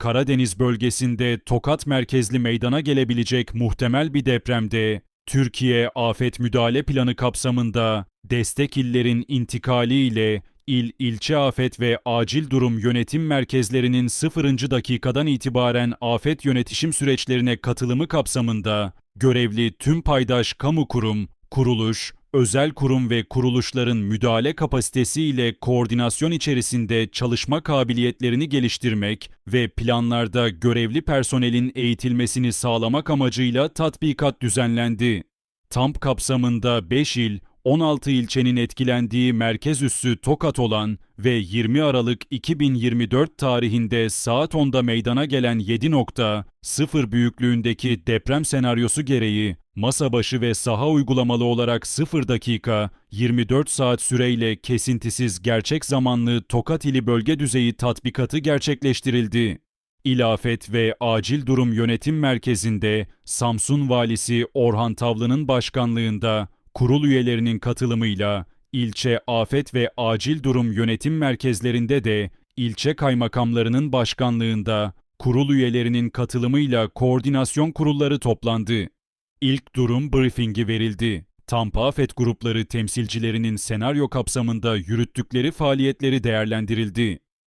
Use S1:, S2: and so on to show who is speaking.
S1: Karadeniz bölgesinde Tokat merkezli meydana gelebilecek muhtemel bir depremde Türkiye Afet Müdahale Planı kapsamında destek illerin intikali ile il, ilçe afet ve acil durum yönetim merkezlerinin 0. dakikadan itibaren afet yönetişim süreçlerine katılımı kapsamında görevli tüm paydaş kamu kurum, kuruluş, özel kurum ve kuruluşların müdahale kapasitesi ile koordinasyon içerisinde çalışma kabiliyetlerini geliştirmek ve planlarda görevli personelin eğitilmesini sağlamak amacıyla tatbikat düzenlendi. TAMP kapsamında 5 il, 16 ilçenin etkilendiği merkez üssü Tokat olan ve 20 Aralık 2024 tarihinde saat 10'da meydana gelen 7.0 büyüklüğündeki deprem senaryosu gereği masa başı ve saha uygulamalı olarak 0 dakika 24 saat süreyle kesintisiz gerçek zamanlı Tokat ili bölge düzeyi tatbikatı gerçekleştirildi. İlafet ve Acil Durum Yönetim Merkezi'nde Samsun Valisi Orhan Tavlı'nın başkanlığında kurul üyelerinin katılımıyla ilçe afet ve acil durum yönetim merkezlerinde de ilçe kaymakamlarının başkanlığında kurul üyelerinin katılımıyla koordinasyon kurulları toplandı. İlk durum briefingi verildi. Tampa Afet grupları temsilcilerinin senaryo kapsamında yürüttükleri faaliyetleri değerlendirildi.